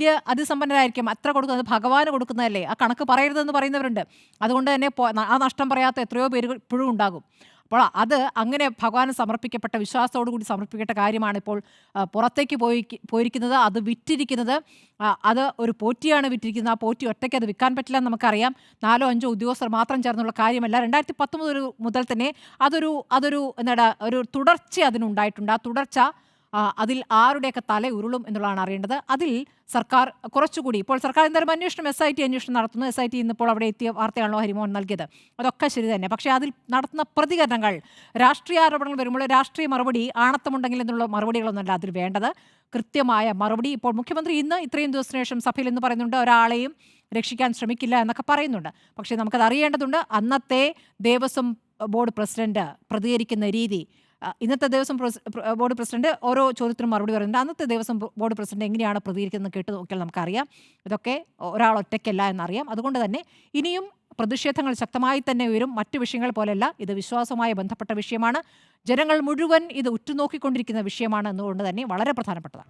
വലിയ അതിസമ്പന്നരായിരിക്കും. അത്ര കൊടുക്കുന്നത് ഭഗവാന് കൊടുക്കുന്നതല്ലേ. ആ കണക്ക് പറയരുതെന്ന് പറയുന്നവരുണ്ട്. അതുകൊണ്ട് തന്നെ ആ നഷ്ടം പറയാത്ത എത്രയോ പേര് ഇപ്പോഴും ഉണ്ടാകും. അപ്പോൾ അത് അങ്ങനെ ഭഗവാന് സമർപ്പിക്കപ്പെട്ട വിശ്വാസത്തോടു കൂടി സമർപ്പിക്കപ്പെട്ട കാര്യമാണ് ഇപ്പോൾ പുറത്തേക്ക് പോയി പോയിരിക്കുന്നത്. അത് വിറ്റിരിക്കുന്നത് അത് ഒരു പോറ്റിയാണ് വിറ്റിരിക്കുന്നത്. ആ പോറ്റി ഒറ്റയ്ക്ക് അത് വിൽക്കാൻ പറ്റില്ല നമുക്കറിയാം. നാലോ അഞ്ചോ ഉദ്യോഗസ്ഥർ മാത്രം ചേർന്നുള്ള കാര്യമല്ല. രണ്ടായിരത്തി പത്തൊമ്പത് മുതൽ തന്നെ അതൊരു അതൊരു എന്താണ് ഒരു തുടർച്ച അതിനുണ്ടായിട്ടുണ്ട്. ആ തുടർച്ച അതിൽ ആരുടെയൊക്കെ തല ഉരുളും എന്നുള്ളതാണ് അറിയേണ്ടത്. അതിൽ സർക്കാർ കുറച്ചുകൂടി ഇപ്പോൾ സർക്കാർ എന്തായാലും അന്വേഷണം എസ് ഐ ടി അന്വേഷണം നടത്തുന്നു. എസ് ഐ ടി ഇന്നിപ്പോൾ അവിടെ എത്തിയ വാർത്തയാണല്ലോ ഹരിമോഹൻ നൽകിയത്. അതൊക്കെ ശരി തന്നെ. പക്ഷേ അതിൽ നടത്തുന്ന പ്രതികരണങ്ങൾ രാഷ്ട്രീയ ആരോപണങ്ങൾ വരുമ്പോൾ രാഷ്ട്രീയ മറുപടി ആണത്തമുണ്ടെങ്കിൽ എന്നുള്ള മറുപടികളൊന്നുമല്ല അതിൽ വേണ്ടത്. കൃത്യമായ മറുപടി ഇപ്പോൾ മുഖ്യമന്ത്രി ഇന്ന് ഇത്രയും ദിവസത്തിന് ശേഷം സഭയിൽ എന്ന് പറയുന്നുണ്ട് ഒരാളെയും രക്ഷിക്കാൻ ശ്രമിക്കില്ല എന്നൊക്കെ പറയുന്നുണ്ട്. പക്ഷേ നമുക്കത് അറിയേണ്ടതുണ്ട്. അന്നത്തെ ദേവസ്വം ബോർഡ് പ്രസിഡന്റ് പ്രതികരിക്കുന്ന രീതി ഇന്നത്തെ ദിവസം ബോർഡ് പ്രസിഡന്റ് ഓരോ ചോദ്യത്തിനും മറുപടി പറയുന്നുണ്ട്. അന്നത്തെ ദിവസം ബോർഡ് പ്രസിഡന്റ് എങ്ങനെയാണ് പ്രതികരിക്കുന്നത് കേട്ട് നോക്കിയാൽ നമുക്കറിയാം. ഇതൊക്കെ ഒരാൾ ഒറ്റയ്ക്കല്ല എന്നറിയാം. അതുകൊണ്ട് തന്നെ ഇനിയും പ്രതിഷേധങ്ങൾ ശക്തമായി തന്നെ ഉയരും. മറ്റു വിഷയങ്ങൾ പോലെയല്ല ഇത് വിശ്വാസവുമായി ബന്ധപ്പെട്ട വിഷയമാണ്. ജനങ്ങൾ മുഴുവൻ ഇത് ഉറ്റുനോക്കിക്കൊണ്ടിരിക്കുന്ന വിഷയമാണ് എന്നുകൊണ്ട് തന്നെ വളരെ പ്രധാനപ്പെട്ടതാണ്.